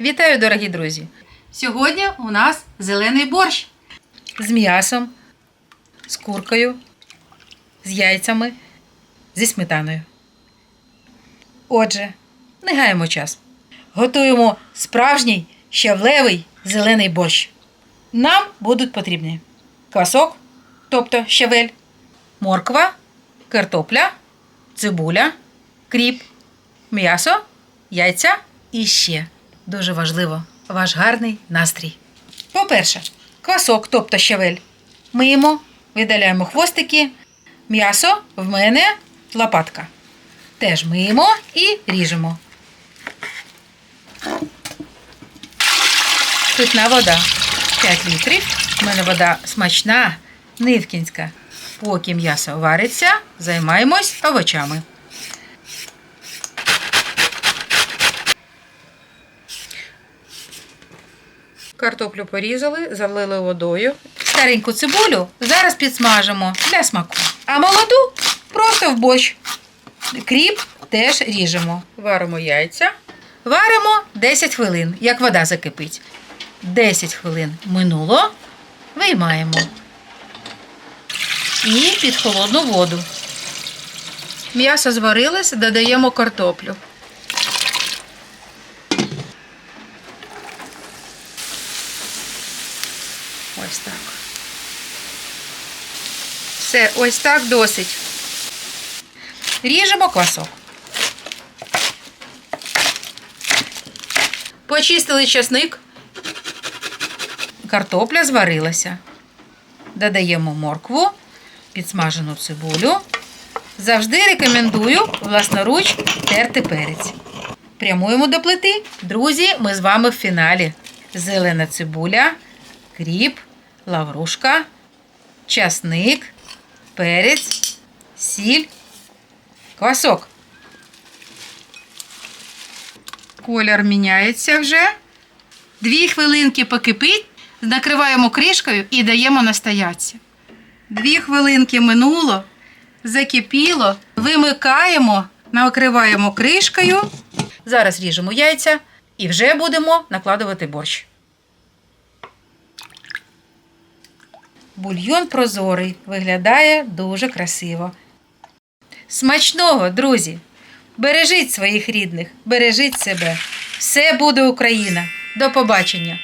Вітаю, дорогі друзі! Сьогодні у нас зелений борщ з м'ясом, з куркою, з яйцями, зі сметаною. Отже, не гаємо час. Готуємо справжній щавлевий зелений борщ. Нам будуть потрібні квасок, тобто щавель, морква, картопля, цибуля, кріп, м'ясо, яйця і ще дуже важливо ваш гарний настрій. По-перше, квасок, тобто щавель, миємо, видаляємо хвостики, м'ясо в мене лопатка. Теж миємо і ріжемо. Питна вода 5 літрів. У мене вода смачна, нивкінська. Поки м'ясо вариться, займаємось овочами. Картоплю порізали, залили водою. Стареньку цибулю зараз підсмажимо для смаку. А молоду просто в борщ. Кріп теж ріжемо. Варимо яйця. Варимо 10 хвилин, як вода закипить. 10 хвилин минуло. Виймаємо. І під холодну воду. М'ясо зварилось, додаємо картоплю. Ось так. Все, ось так досить. Ріжемо квасок. Почистили часник. Картопля зварилася. Додаємо моркву, підсмажену цибулю. Завжди рекомендую власноруч терти перець. Прямуємо до плити. Друзі, ми з вами в фіналі. Зелена цибуля, кріп, лаврушка, часник, перець, сіль, квасок. Колір міняється вже. Дві хвилинки покипить, накриваємо кришкою і даємо настоятися. Дві хвилинки минуло, закипіло, вимикаємо, накриваємо кришкою. Зараз ріжемо яйця і вже будемо накладувати борщ. Бульйон прозорий, виглядає дуже красиво. Смачного, друзі! Бережіть своїх рідних, бережіть себе. Все буде Україна. До побачення!